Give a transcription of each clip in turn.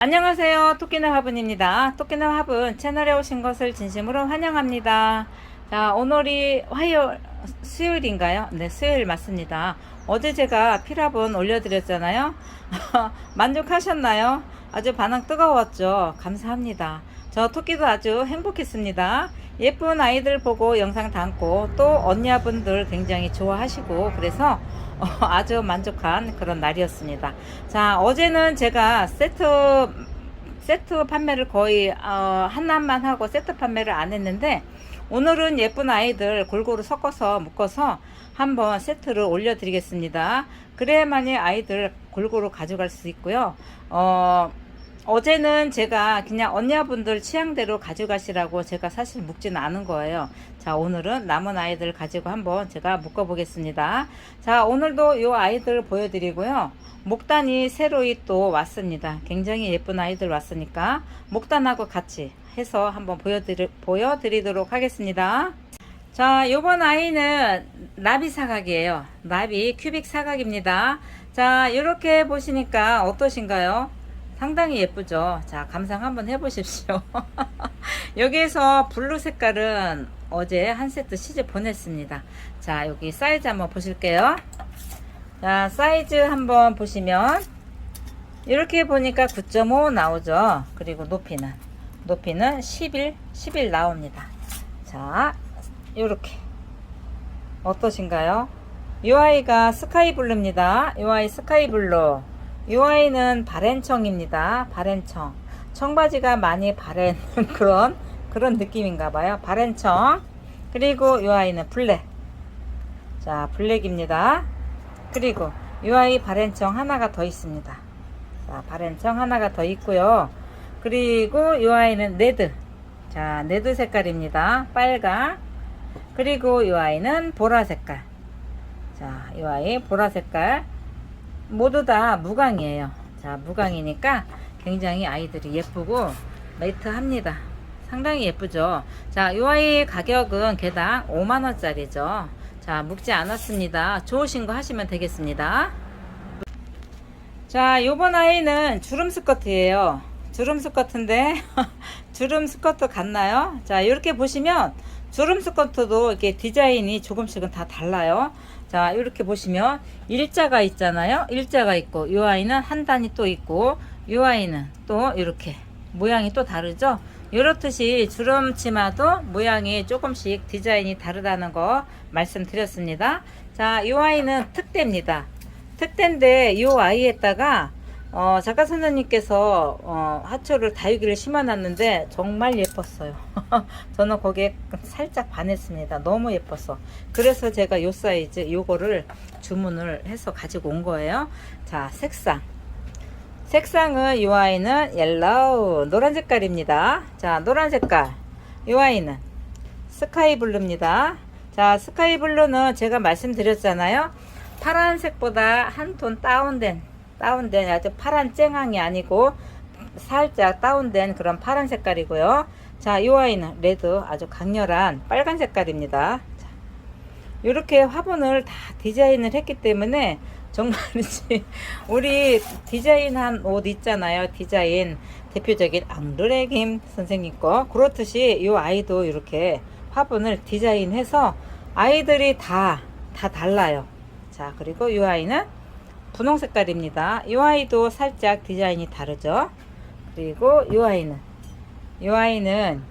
안녕하세요. 토끼나 화분입니다. 토끼나 화분 채널에 오신 것을 진심으로 환영합니다. 자, 오늘이 화요일, 수요일인가요? 네, 수요일 맞습니다. 어제 제가 피라분 올려드렸잖아요. 만족하셨나요? 아주 반응 뜨거웠죠. 감사합니다. 저 토끼도 아주 행복했습니다. 예쁜 아이들 보고 영상 담고 또 언니분들 굉장히 좋아하시고 그래서 어, 아주 만족한 그런 날이었습니다. 자, 어제는 제가 세트 세트 판매를 거의 어, 하나만 하고 세트 판매를 안 했는데 오늘은 예쁜 아이들 골고루 섞어서 묶어서 한번 세트를 올려드리겠습니다. 그래야만이 아이들 골고루 가져갈 수 있고요. 어, 어제는 제가 그냥 언니분들 취향대로 가져가시라고 제가 사실 묶지는 않은 거예요. 자, 오늘은 남은 아이들 가지고 한번 제가 묶어 보겠습니다. 자, 오늘도 요 아이들 보여드리고요. 목단이 새로이 또 왔습니다. 굉장히 예쁜 아이들 왔으니까 목단하고 같이 해서 한번 보여드리, 보여드리도록 하겠습니다. 자, 요번 아이는 나비 사각이에요. 나비 큐빅 사각입니다. 자, 이렇게 보시니까 어떠신가요? 상당히 예쁘죠? 자, 감상 한번 해보십시오. 여기에서 블루 색깔은 어제 한 세트 시즈 보냈습니다. 자, 여기 사이즈 한번 보실게요. 자, 사이즈 한번 보시면 이렇게 보니까 9.5 나오죠. 그리고 높이는 높이는 11, 11 나옵니다. 자, 이렇게 어떠신가요? 이 아이가 스카이 블루입니다. 이 아이 스카이 블루. 이 아이는 바렌청입니다. 바렌청. 청바지가 많이 바렌 그런 그런 느낌인가 봐요. 바렌청. 그리고 이 아이는 블랙. 자, 블랙입니다. 그리고 이 아이 바렌청 하나가 더 있습니다. 자, 바렌청 하나가 더 있고요. 그리고 이 아이는 네드. 자, 네드 색깔입니다. 빨강. 그리고 이 아이는 보라 색깔. 자, 이 아이 보라 색깔. 모두 다 무광이에요. 자, 무광이니까 굉장히 아이들이 예쁘고 매트합니다. 상당히 예쁘죠. 자, 이 아이 가격은 개당 5만원짜리죠. 자, 묵지 않았습니다. 좋으신 거 하시면 되겠습니다. 자, 요번 아이는 주름 스커트예요. 주름 스커트인데 주름 스커트 같나요? 자, 이렇게 보시면 주름 스커트도 이렇게 디자인이 조금씩은 다 달라요. 자, 이렇게 보시면 일자가 있잖아요. 일자가 있고 이 아이는 한 단이 또 있고 이 아이는 또 이렇게 모양이 또 다르죠. 이렇듯이 주름 치마도 모양이 조금씩 디자인이 다르다는 거 말씀드렸습니다. 자, 이 아이는 특대입니다. 특대인데 이 아이에다가 어, 작가 선생님께서 어, 하초를 다육이를 심어놨는데 정말 예뻤어요. 저는 거기에 살짝 반했습니다. 너무 예뻤어. 그래서 제가 요 사이즈 요거를 주문을 해서 가지고 온 거예요. 자, 색상. 색상은 이 아이는 옐로우 노란 색깔입니다. 자, 노란 색깔. 이 아이는 스카이 블루입니다. 자, 스카이 블루는 제가 말씀드렸잖아요. 파란색보다 한 톤 다운된 다운된 아주 파란 쨍항이 아니고 살짝 다운된 그런 파란 색깔이고요. 자, 이 아이는 레드 아주 강렬한 빨간 색깔입니다. 자, 이렇게 화분을 다 디자인을 했기 때문에 정말이지 우리 디자인한 옷 있잖아요. 디자인 대표적인 앙드레 김 선생님 거 그렇듯이 이 아이도 이렇게 화분을 디자인해서 아이들이 다 다 달라요. 자, 그리고 이 아이는 분홍 색깔입니다. 이 아이도 살짝 디자인이 다르죠. 그리고 이 아이는 이 아이는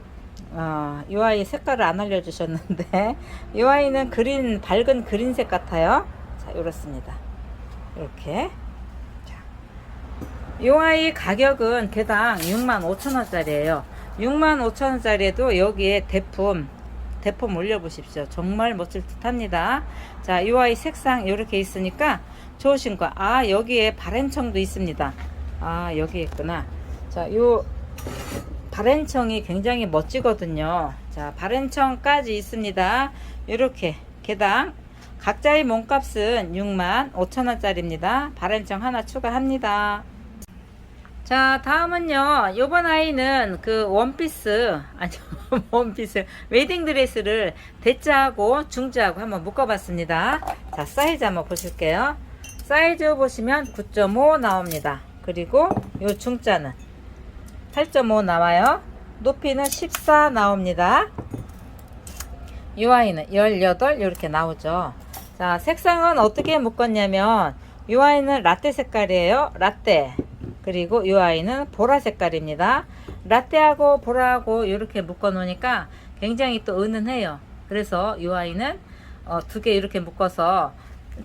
어, 이 아이 색깔을 안 알려주셨는데 이 아이는 그린 밝은 그린색 같아요. 자, 이렇습니다. 이렇게 자, 이 아이 가격은 개당 65,000원짜리예요. 65,000원짜리에도 여기에 대품 대품 올려보십시오. 정말 멋질 듯 합니다. 자, 이 아이 색상 이렇게 있으니까 좋으신 거. 아, 여기에 바렌청도 있습니다. 아, 여기 있구나. 자, 요 바렌청이 굉장히 멋지거든요. 자, 바렌청까지 있습니다. 이렇게 개당 각자의 몸값은 6만 5천원짜리입니다. 바렌청 하나 추가합니다. 자, 다음은요. 요번 아이는 그 원피스, 아니, 원피스, 웨딩 드레스를 대자하고 중자하고 한번 묶어 봤습니다. 자, 사이즈 한번 보실게요. 사이즈 보시면 9.5 나옵니다. 그리고 요 중자는 8.5 나와요. 높이는 14 나옵니다. 이 아이는 18 이렇게 나오죠. 자, 색상은 어떻게 묶었냐면 이 아이는 라떼 색깔이에요. 라떼. 그리고 이 아이는 보라 색깔입니다. 라떼하고 보라하고 이렇게 묶어 놓으니까 굉장히 또 은은해요. 그래서 이 아이는 어, 두 개 이렇게 묶어서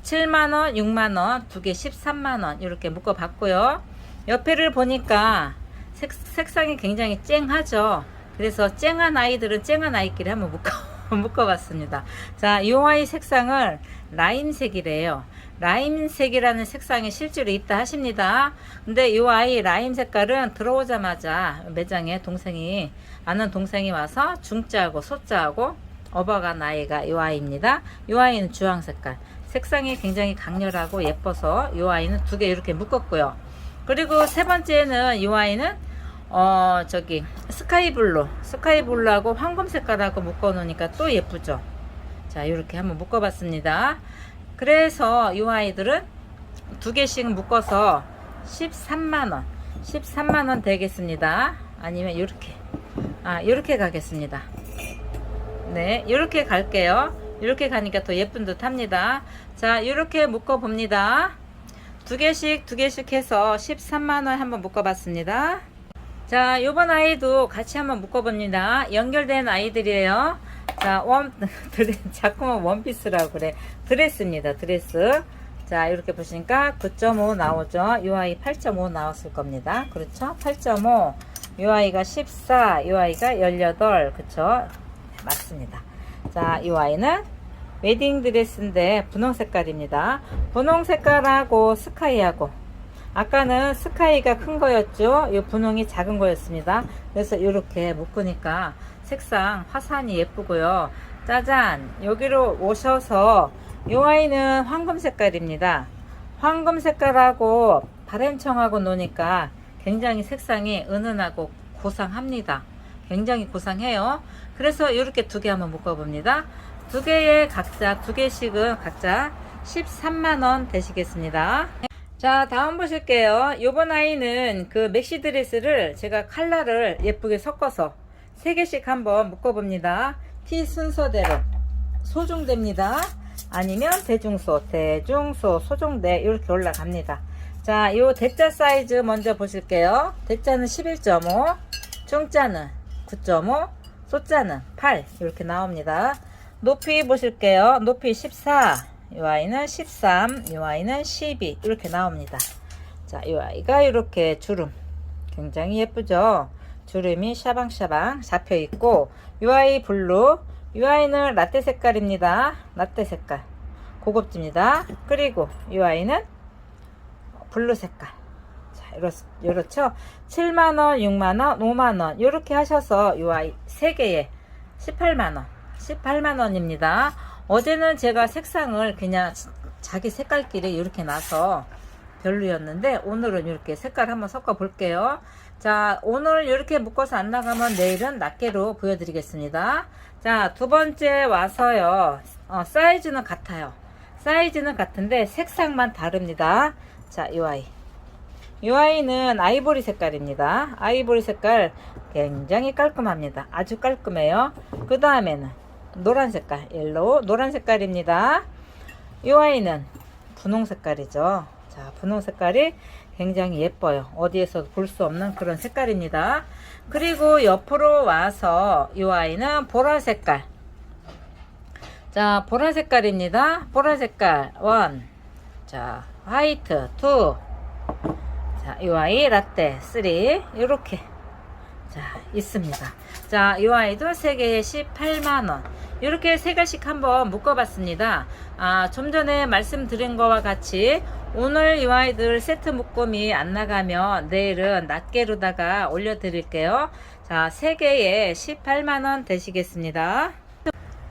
7만원, 6만원, 두 개 13만원 이렇게 묶어 봤고요. 옆에를 보니까 색, 색상이 굉장히 쨍하죠. 그래서 쨍한 아이들은 쨍한 아이끼리 한번 묶어, 묶어봤습니다. 자, 이 아이 색상을 라임색이래요. 라임색이라는 색상이 실제로 있다 하십니다. 근데 이 아이 라임 색깔은 들어오자마자 매장에 동생이 아는 동생이 와서 중자하고 소자하고 어버가 나이가 이 아이입니다. 이 아이는 주황 색깔. 색상이 굉장히 강렬하고 예뻐서 이 아이는 두 개 이렇게 묶었고요. 그리고 세 번째는 이 아이는 어 저기 스카이블루 스카이블루하고 황금 색깔하고 묶어 놓으니까 또 예쁘죠. 자 이렇게 한번 묶어 봤습니다. 그래서 이 아이들은 두 개씩 묶어서 13만원 13만원 되겠습니다. 아니면 이렇게 아 이렇게 가겠습니다. 네, 이렇게 갈게요. 이렇게 가니까 더 예쁜 듯 합니다. 자, 이렇게 묶어 봅니다. 두 개씩, 두 개씩 해서 13만원 한번 묶어 봤습니다. 자, 요번 아이도 같이 한번 묶어 봅니다. 연결된 아이들이에요. 자, 원, 드레, 자꾸만 원피스라고 그래. 드레스입니다. 드레스. 자, 이렇게 보시니까 9.5 나오죠. 요 아이 8.5 나왔을 겁니다. 그렇죠? 8.5. 요 아이가 14, 요 아이가 18. 그쵸? 맞습니다. 자, 이 아이는 웨딩 드레스인데 분홍 색깔입니다. 분홍 색깔하고 스카이하고 아까는 스카이가 큰 거였죠. 이 분홍이 작은 거였습니다. 그래서 이렇게 묶으니까 색상 화산이 예쁘고요. 짜잔 여기로 오셔서 이 아이는 황금 색깔입니다. 황금 색깔하고 바람청하고 노니까 굉장히 색상이 은은하고 고상합니다. 굉장히 고상해요. 그래서 이렇게 두 개 한번 묶어봅니다. 두 개에 각자 두 개씩은 각자 13만원 되시겠습니다. 자 다음 보실게요. 요번 아이는 그 맥시 드레스를 제가 칼라를 예쁘게 섞어서 세 개씩 한번 묶어봅니다. 티 순서대로 소중대입니다. 아니면 대중소, 대중소, 소중대 이렇게 올라갑니다. 자, 요 대자 사이즈 먼저 보실게요. 대자는 11.5, 중자는 9.5, 소자는 8 이렇게 나옵니다. 높이 보실게요. 높이 14, 이 아이는 13, 이 아이는 12 이렇게 나옵니다. 자, 이 아이가 이렇게 주름 굉장히 예쁘죠. 주름이 샤방샤방 잡혀 있고 이 아이 블루, 이 아이는 라떼 색깔입니다. 라떼 색깔 고급집니다. 그리고 이 아이는 블루 색깔. 자, 이렇, 이렇죠. 7만원, 6만원, 5만원. 이렇게 하셔서 이 아이 3개에 18만원. 18만원입니다. 어제는 제가 색상을 그냥 자기 색깔끼리 이렇게 놔서 별로였는데 오늘은 이렇게 색깔 한번 섞어 볼게요. 자, 오늘 이렇게 묶어서 안 나가면 내일은 낱개로 보여드리겠습니다. 자, 두 번째 와서요. 어, 사이즈는 같아요. 사이즈는 같은데 색상만 다릅니다. 자, 이 아이. 이 아이는 아이보리 색깔입니다. 아이보리 색깔 굉장히 깔끔합니다. 아주 깔끔해요. 그 다음에는 노란 색깔, 옐로우, 노란 색깔입니다. 이 아이는 분홍 색깔이죠. 자, 분홍 색깔이 굉장히 예뻐요. 어디에서 볼수 없는 그런 색깔입니다. 그리고 옆으로 와서 이 아이는 보라 색깔. 자, 보라 색깔입니다. 보라 색깔, 원. 자, 화이트, 투. 자, 이 아이 라떼, 쓰리. 이렇게. 자, 있습니다. 자, 이 아이도 3개에 18만원. 이렇게 세 개씩 한번 묶어봤습니다. 아, 좀 전에 말씀드린 거와 같이 오늘 이 아이들 세트 묶음이 안 나가면 내일은 낱개로다가 올려드릴게요. 자, 3개에 18만원 되시겠습니다.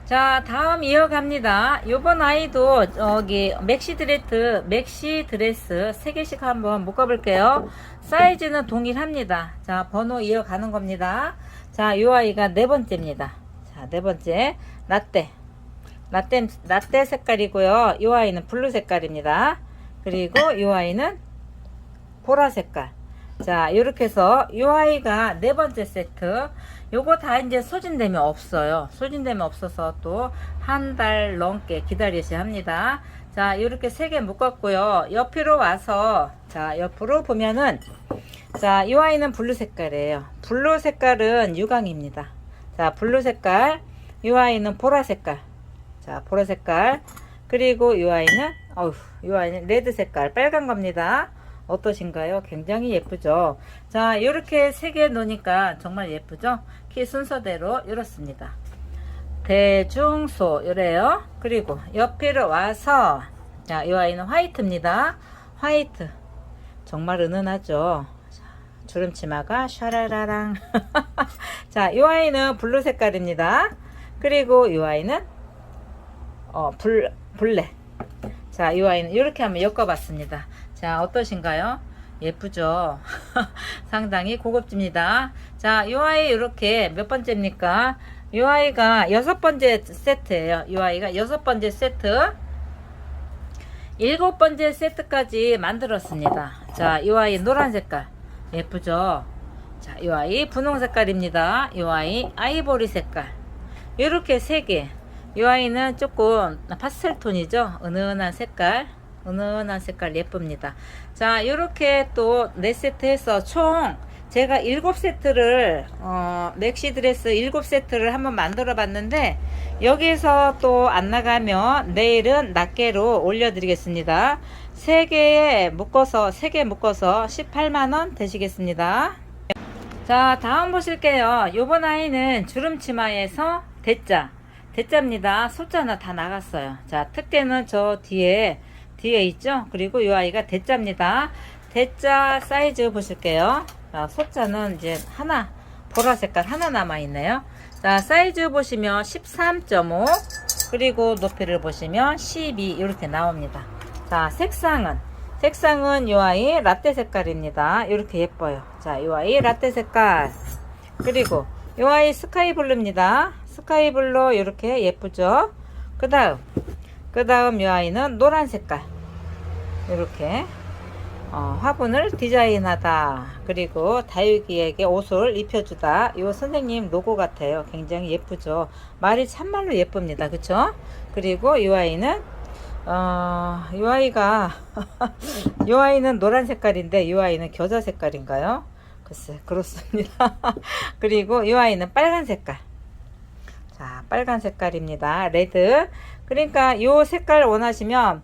자, 다음 이어갑니다. 요번 아이도 저기 맥시 드레스, 맥시 드레스 3개씩 한번 묶어볼게요. 사이즈는 동일합니다. 자, 번호 이어가는 겁니다. 자, 요 아이가 네 번째입니다. 자, 네 번째. 라떼. 라떼, 라떼 색깔이고요. 요 아이는 블루 색깔입니다. 그리고 요 아이는 보라 색깔. 자, 이렇게 해서 이 아이가 네 번째 세트. 요거 다 이제 소진되면 없어요. 소진되면 없어서 또 한 달 넘게 기다리셔야 합니다. 자, 이렇게 세 개 묶었고요. 옆으로 와서 자, 옆으로 보면은 자, 이 아이는 블루 색깔이에요. 블루 색깔은 유광입니다. 자, 블루 색깔. 이 아이는 보라 색깔. 자, 보라 색깔. 그리고 이 아이는 어휴, 이 아이는 레드 색깔, 빨간 겁니다. 어떠신가요? 굉장히 예쁘죠? 자, 이렇게 세 개 놓으니까 정말 예쁘죠? 키 순서대로 이렇습니다. 대중소, 이래요. 그리고 옆으로 와서, 자, 이 아이는 화이트입니다. 화이트. 정말 은은하죠? 자, 주름치마가 샤라라랑. 자, 이 아이는 블루 색깔입니다. 그리고 이 아이는 어, 불, 블랙. 자, 이 아이는 이렇게 한번 엮어봤습니다. 자, 어떠신가요? 예쁘죠? 상당히 고급집니다. 자, 이 아이 이렇게 몇 번째입니까? 이 아이가 여섯 번째 세트예요. 이 아이가 여섯 번째 세트. 일곱 번째 세트까지 만들었습니다. 자, 이 아이 노란 색깔. 예쁘죠? 자, 이 아이 분홍 색깔입니다. 이 아이 아이보리 색깔. 이렇게 세 개. 이 아이는 조금 파스텔 톤이죠. 은은한 색깔. 은은한 색깔 예쁩니다. 자, 이렇게 또네 세트 해서 총 제가 일곱 세트를 어, 맥시 드레스 일곱 세트를 한번 만들어 봤는데 여기서 또 안 나가면 내일은 낱개로 올려 드리겠습니다. 세 개에 묶어서 세개 묶어서 18만 원 되시겠습니다. 자, 다음 보실게요. 요번 아이는 주름치마에서 대자. 대자입니다. 소자는 다 나갔어요. 자, 특대는 저 뒤에, 뒤에 있죠? 그리고 이 아이가 대자입니다. 대자 사이즈 보실게요. 자, 소자는 이제 하나, 보라 색깔 하나 남아 있네요. 자, 사이즈 보시면 13.5, 그리고 높이를 보시면 12, 이렇게 나옵니다. 자, 색상은, 색상은 이 아이 라떼 색깔입니다. 이렇게 예뻐요. 자, 이 아이 라떼 색깔. 그리고 이 아이 스카이 블루입니다. 스카이 블루 이렇게 예쁘죠? 그 다음, 그 다음 이 아이는 노란 색깔. 이렇게 어, 화분을 디자인하다. 그리고 다육이에게 옷을 입혀주다. 이 선생님 로고 같아요. 굉장히 예쁘죠? 말이 참말로 예쁩니다. 그쵸? 그리고 이 아이는 어, 이 아이가 이 아이는 노란 색깔인데 이 아이는 겨자 색깔인가요? 글쎄 그렇습니다. 그리고 이 아이는 빨간 색깔. 자, 빨간 색깔입니다. 레드. 그러니까 이 색깔 원하시면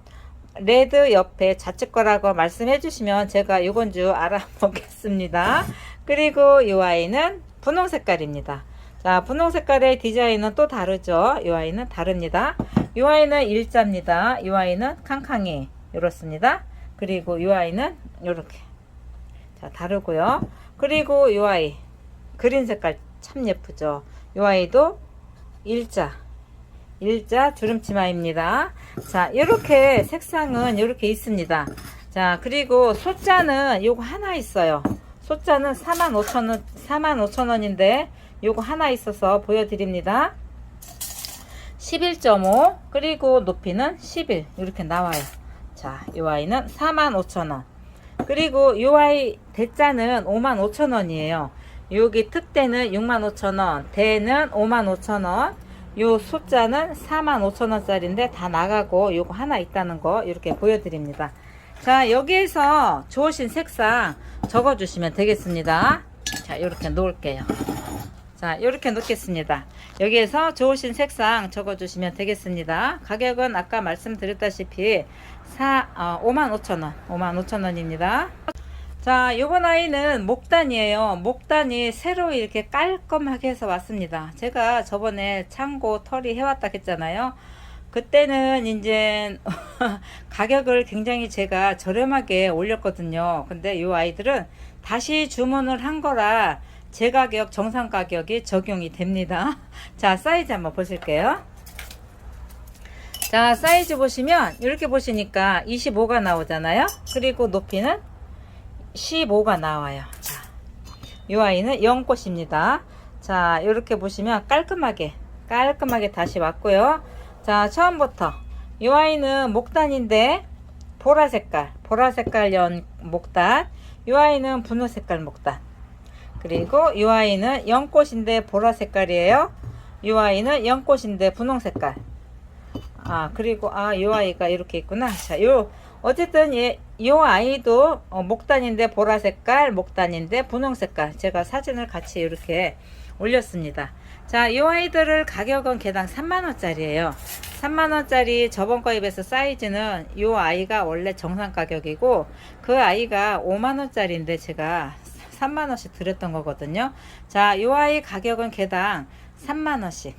레드 옆에 좌측 거라고 말씀해 주시면 제가 이건 줄 알아보겠습니다. 그리고 이 아이는 분홍 색깔입니다. 자, 분홍 색깔의 디자인은 또 다르죠. 이 아이는 다릅니다. 이 아이는 일자입니다. 이 아이는 캉캉이 이렇습니다. 그리고 이 아이는 이렇게 자 다르고요. 그리고 이 아이 그린 색깔 참 예쁘죠. 이 아이도 일자 일자 주름치마입니다. 자 이렇게 색상은 이렇게 있습니다. 자 그리고 소자는 요거 하나 있어요. 소자는 45,000원 45,000원인데 요거 하나 있어서 보여드립니다. 11.5 그리고 높이는 11 이렇게 나와요. 자, 이 아이는 45,000원. 그리고 이 아이 대자는 55,000원이에요. 여기 특대는 65,000원, 대는 55,000원. 요 소자는 45,000원짜리인데 다 나가고 요거 하나 있다는 거 이렇게 보여드립니다. 자, 여기에서 좋으신 색상 적어 주시면 되겠습니다. 자, 이렇게 놓을게요. 자, 이렇게 놓겠습니다. 여기에서 좋으신 색상 적어 주시면 되겠습니다. 가격은 아까 말씀드렸다시피 4, 어, 55,000원, 55,000원입니다. 자, 요번 아이는 목단이에요. 목단이 새로 이렇게 깔끔하게 해서 왔습니다. 제가 저번에 창고 털이 해왔다 했잖아요. 그때는 이제 가격을 굉장히 제가 저렴하게 올렸거든요. 근데 요 아이들은 다시 주문을 한 거라 제 가격 정상 가격이 적용이 됩니다. 자 사이즈 한번 보실게요. 자 사이즈 보시면 이렇게 보시니까 25가 나오잖아요. 그리고 높이는 15가 나와요. 자, 이 아이는 연꽃입니다. 자 이렇게 보시면 깔끔하게 깔끔하게 다시 왔고요. 자 처음부터 이 아이는 목단인데 보라 색깔 보라 색깔 연 목단 이 아이는 분홍 색깔 목단. 그리고 이 아이는 연꽃인데 보라 색깔이에요. 이 아이는 연꽃인데 분홍 색깔. 아 그리고 아 이 아이가 이렇게 있구나. 자, 요 어쨌든 얘, 요 아이도 어, 목단인데 보라 색깔, 목단인데 분홍 색깔. 제가 사진을 같이 이렇게 올렸습니다. 자, 이 아이들을 가격은 개당 3만원짜리예요 3만원짜리 저번 거에 비해서 사이즈는 이 아이가 원래 정상 가격이고 그 아이가 5만원짜리인데 제가 3만원씩 드렸던 거거든요. 자, 이 아이 가격은 개당 3만원씩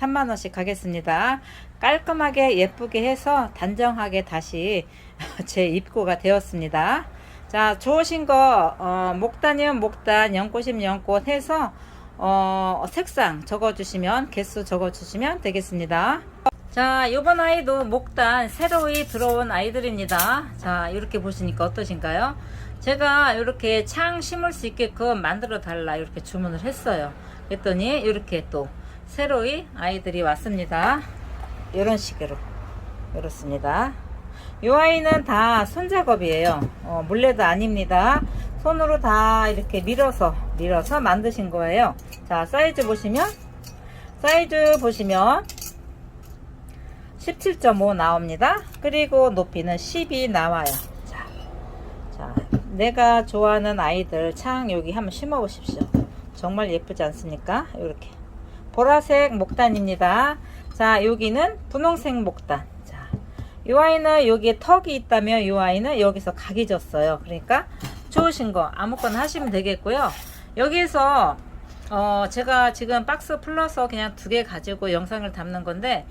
3만원씩 가겠습니다. 깔끔하게 예쁘게 해서 단정하게 다시 제 입고가 되었습니다. 자, 좋으신 거, 어, 목단이면 목단, 연꽃이면 연꽃 해서 어, 색상 적어주시면 개수 적어주시면 되겠습니다. 자, 요번 아이도 목단 새로이 들어온 아이들입니다. 자, 이렇게 보시니까 어떠신가요? 제가 이렇게 창 심을 수 있게끔 만들어 달라 이렇게 주문을 했어요. 그랬더니 이렇게 또 새로이 아이들이 왔습니다. 이런 식으로 이렇습니다. 이 아이는 다 손작업이에요. 어, 물레도 아닙니다. 손으로 다 이렇게 밀어서 밀어서 만드신 거예요. 자 사이즈 보시면 사이즈 보시면 17.5 나옵니다. 그리고 높이는 10이 나와요. 내가 좋아하는 아이들 창 여기 한번 심어 보십시오. 정말 예쁘지 않습니까? 이렇게 보라색 목단입니다. 자 여기는 분홍색 목단. 자, 이 아이는 여기에 턱이 있다면 이 아이는 여기서 각이 졌어요. 그러니까 좋으신 거 아무거나 하시면 되겠고요. 여기에서 어 제가 지금 박스 풀러서 그냥 두 개 가지고 영상을 담는 건데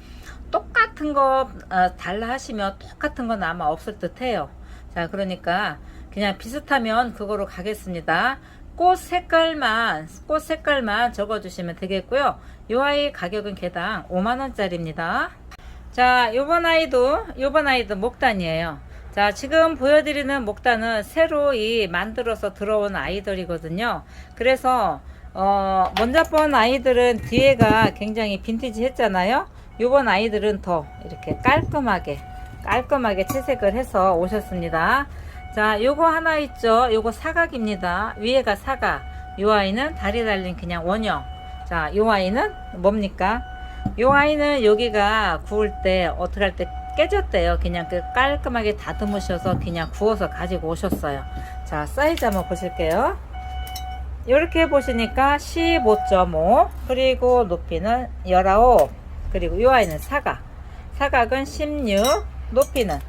똑같은 거 어, 달라 하시면 똑같은 건 아마 없을 듯 해요. 자 그러니까 그냥 비슷하면 그거로 가겠습니다. 꽃 색깔만 꽃 색깔만 적어주시면 되겠고요. 이 아이 가격은 개당 5만원짜리입니다. 자 요번 아이도 요번 아이도 목단이에요. 자 지금 보여드리는 목단은 새로 이 만들어서 들어온 아이들이거든요. 그래서 어, 먼저 본 아이들은 뒤에가 굉장히 빈티지 했잖아요. 요번 아이들은 더 이렇게 깔끔하게 깔끔하게 채색을 해서 오셨습니다. 자 요거 하나 있죠. 요거 사각입니다. 위에가 사각. 요 아이는 다리 달린 그냥 원형. 자 요 아이는 뭡니까? 요 아이는 여기가 구울 때 어떻게 할 때 깨졌대요. 그냥 그 깔끔하게 다듬으셔서 그냥 구워서 가지고 오셨어요. 자 사이즈 한번 보실게요. 이렇게 보시니까 15.5 그리고 높이는 19 그리고 이 아이는 사각 사각은 16 높이는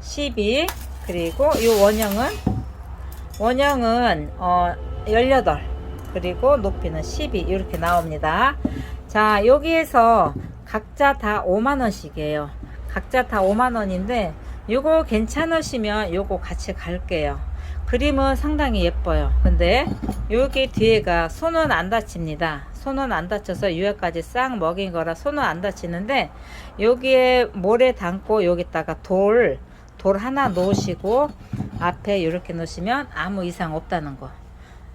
12 그리고 이 원형은 원형은 어, 18 그리고 높이는 12 이렇게 나옵니다. 자 여기에서 각자 다 5만 원씩이에요. 각자 다 5만 원인데 요거 괜찮으시면 요거 같이 갈게요. 그림은 상당히 예뻐요. 근데 여기 뒤에가 손은 안 다칩니다. 손은 안 다쳐서 유해까지 싹 먹인 거라 손은 안 다치는데 여기에 모래 담고 여기다가 돌 돌 하나 놓으시고 앞에 이렇게 놓으시면 아무 이상 없다는 거.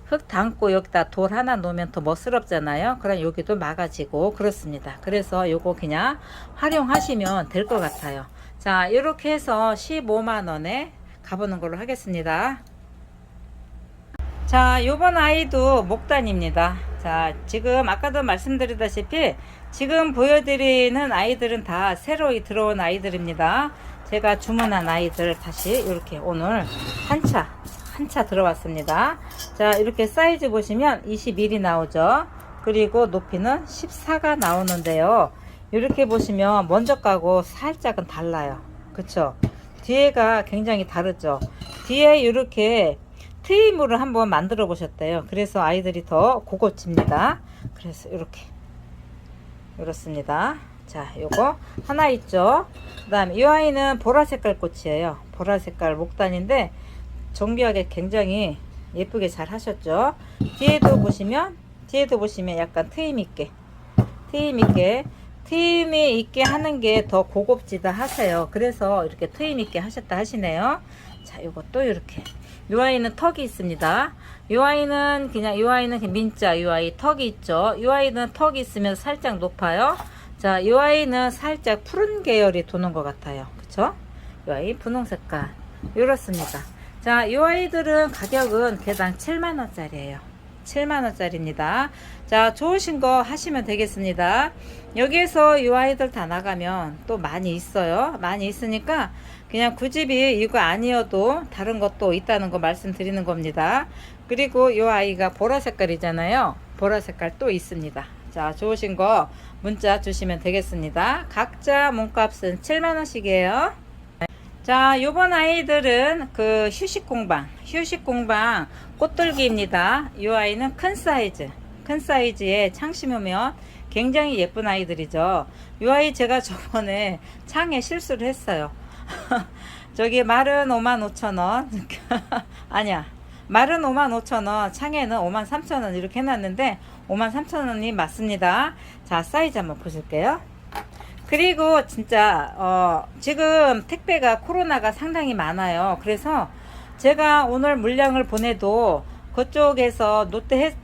흙 담고 여기다 돌 하나 놓으면 더 멋스럽잖아요. 그럼 여기도 막아지고 그렇습니다. 그래서 요거 그냥 활용하시면 될 것 같아요. 자, 이렇게 해서 15만 원에 가보는 걸로 하겠습니다. 자, 요번 아이도 목단입니다. 자, 지금 아까도 말씀드리다시피 지금 보여드리는 아이들은 다 새로 들어온 아이들입니다. 제가 주문한 아이들 다시 이렇게 오늘 한 차, 한차 들어왔습니다. 자, 이렇게 사이즈 보시면 21이 나오죠. 그리고 높이는 14가 나오는데요. 이렇게 보시면 먼저 가고 살짝은 달라요. 그쵸? 뒤에가 굉장히 다르죠. 뒤에 이렇게 트임으로 한번 만들어 보셨대요. 그래서 아이들이 더 고급집니다. 그래서 이렇게 이렇습니다. 자, 요거 하나 있죠. 그 다음에 이 아이는 보라 색깔 꽃이에요. 보라 색깔 목단인데 정교하게 굉장히 예쁘게 잘 하셨죠. 뒤에도 보시면 뒤에도 보시면 약간 트임 있게 트임 있게 트임이 있게 하는 게 더 고급지다 하세요. 그래서 이렇게 트임 있게 하셨다 하시네요. 자, 요것도 이렇게 이 아이는 턱이 있습니다. 이 아이는 그냥 이 아이는 민자 이 아이 턱이 있죠. 이 아이는 턱이 있으면 살짝 높아요. 자, 이 아이는 살짝 푸른 계열이 도는 것 같아요. 그쵸? 이 아이 분홍 색깔. 이렇습니다. 자, 이 아이들은 가격은 개당 7만원짜리예요 7만원짜리입니다. 자, 좋으신 거 하시면 되겠습니다. 여기에서 이 아이들 다 나가면 또 많이 있어요. 많이 있으니까 그냥 구집이 이거 아니어도 다른 것도 있다는 거 말씀드리는 겁니다. 그리고 이 아이가 보라 색깔이잖아요. 보라 색깔 또 있습니다. 자, 좋으신 거 문자 주시면 되겠습니다. 각자 몸값은 7만원씩이에요. 자, 요번 아이들은 그 휴식 공방, 휴식 공방 꽃들기입니다. 이 아이는 큰 사이즈, 큰 사이즈에 창 심으면 굉장히 예쁜 아이들이죠. 이 아이 제가 저번에 창에 실수를 했어요. 저기 말은 5만 5천 원. 아니야. 말은 5만 5천 원, 창에는 5만 3천 원 이렇게 해놨는데 5만 3천 원이 맞습니다. 자, 사이즈 한번 보실게요. 그리고 진짜 어 지금 택배가 코로나가 상당히 많아요. 그래서 제가 오늘 물량을 보내도 그쪽에서 롯데 해,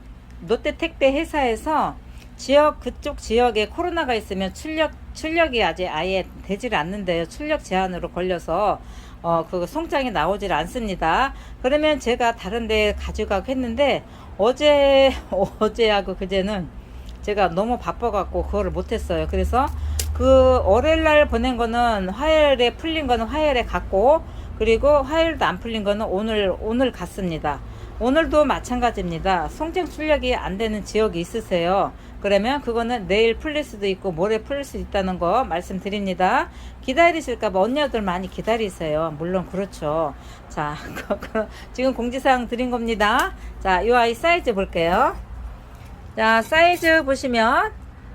롯데 택배 회사에서 지역 그쪽 지역에 코로나가 있으면 출력 출력이 아직 아예 되질 않는데요. 출력 제한으로 걸려서 어 그 송장이 나오질 않습니다. 그러면 제가 다른 데 가져가고 했는데 어제 어제하고 그제는 제가 너무 바빠 갖고 그거를 못 했어요. 그래서 그 월요일 날 보낸 거는 화요일에 풀린 거는 화요일에 갔고 그리고 화요일도 안 풀린 거는 오늘 오늘 갔습니다. 오늘도 마찬가지입니다. 송장 출력이 안 되는 지역이 있으세요. 그러면 그거는 내일 풀릴 수도 있고 모레 풀릴 수 있다는 거 말씀드립니다. 기다리실까봐 언니들 많이 기다리세요. 물론 그렇죠. 자, 지금 공지사항 드린 겁니다. 자, 이 아이 사이즈 볼게요. 자, 사이즈 보시면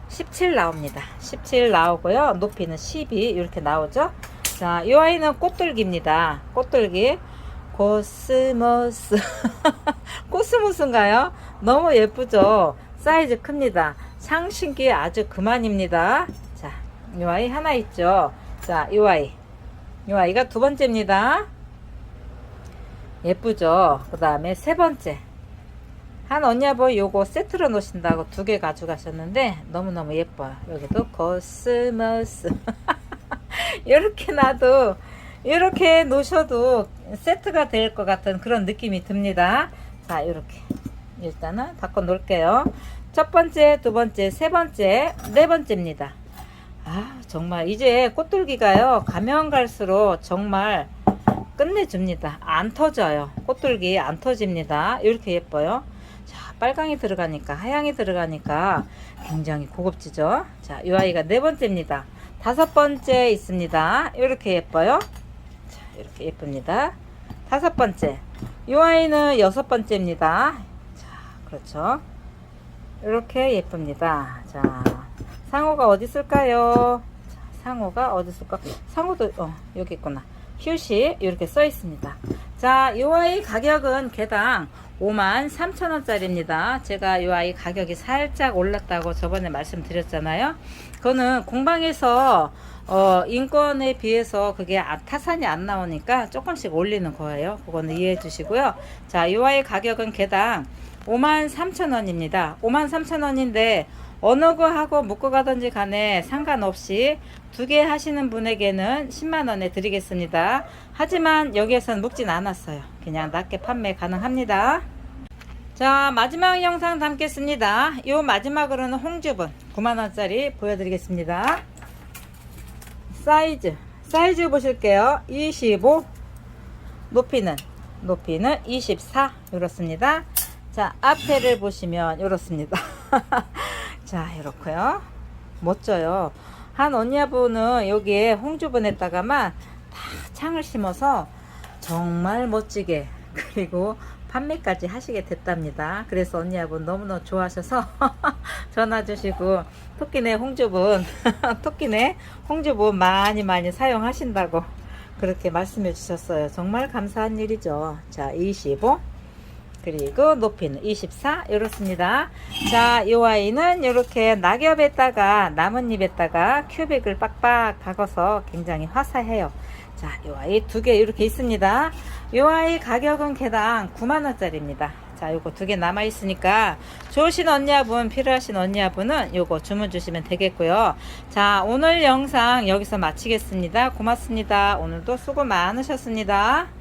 17 나옵니다. 17 나오고요. 높이는 12 이렇게 나오죠. 자, 이 아이는 꽃들기입니다. 꽃들기. 코스모스. 코스모스인가요? 너무 예쁘죠? 사이즈 큽니다. 상신기 아주 그만입니다. 자, 이 아이 하나 있죠? 자, 이 아이. 이 아이가 두 번째입니다. 예쁘죠? 그 다음에 세 번째. 한 언니아버 요거 세트로 놓으신다고 두 개 가져가셨는데 너무너무 예뻐요. 여기도 코스모스. 이렇게 놔도 이렇게 놓으셔도 세트가 될 것 같은 그런 느낌이 듭니다. 자, 이렇게 일단은 바꿔 놓을게요. 첫 번째, 두 번째, 세 번째, 네 번째입니다. 아, 정말 이제 꽃돌기가요. 가면 갈수록 정말 끝내줍니다. 안 터져요. 꽃돌기 안 터집니다. 이렇게 예뻐요. 자, 빨강이 들어가니까 하양이 들어가니까 굉장히 고급지죠. 자, 이 아이가 네 번째입니다. 다섯 번째 있습니다. 이렇게 예뻐요. 자, 이렇게 예쁩니다. 다섯 번째. 이 아이는 여섯 번째입니다. 자, 그렇죠. 이렇게 예쁩니다. 자, 상호가 어디 있을까요? 자, 상호가 어디 있을까? 상호도 어, 여기 있구나. 휴식 이렇게 써 있습니다. 자, 이 아이 가격은 개당 5만 3천 원짜리입니다. 제가 이 아이 가격이 살짝 올랐다고 저번에 말씀드렸잖아요. 그거는 공방에서 어, 인권에 비해서 그게 아- 타산이 안 나오니까 조금씩 올리는 거예요. 그거는 이해해 주시고요. 자, 이 아이 가격은 개당 5만 3천 원입니다. 5만 3천 원인데 어느 거 하고 묶어 가든지 간에 상관없이 두 개 하시는 분에게는 10만 원에 드리겠습니다. 하지만 여기에서는 묶진 않았어요. 그냥 낮게 판매 가능합니다. 자, 마지막 영상 담겠습니다. 요 마지막으로는 홍주분 9만 원짜리 보여드리겠습니다. 사이즈, 사이즈 보실게요. 25, 높이는 높이는 24 이렇습니다. 자, 앞에를 보시면 이렇습니다. 자, 이렇고요. 멋져요. 한 언니분은 여기에 홍주분에다가만 다 창을 심어서 정말 멋지게 그리고 판매까지 하시게 됐답니다. 그래서 언니분 너무너무 좋아하셔서 전화 주시고 토끼네 홍주분 토끼네 홍주분 많이 많이 사용하신다고 그렇게 말씀해 주셨어요. 정말 감사한 일이죠. 자, 25 그리고 높이는 24 이렇습니다. 자, 이 아이는 이렇게 낙엽에다가 나뭇잎에다가 큐빅을 빡빡 박아서 굉장히 화사해요. 자, 이 아이 두 개 이렇게 있습니다. 이 아이 가격은 개당 9만 원짜리입니다. 자, 요거 두 개 남아 있으니까 좋으신 언니분 필요하신 언니분은 요거 주문 주시면 되겠고요. 자, 오늘 영상 여기서 마치겠습니다. 고맙습니다. 오늘도 수고 많으셨습니다.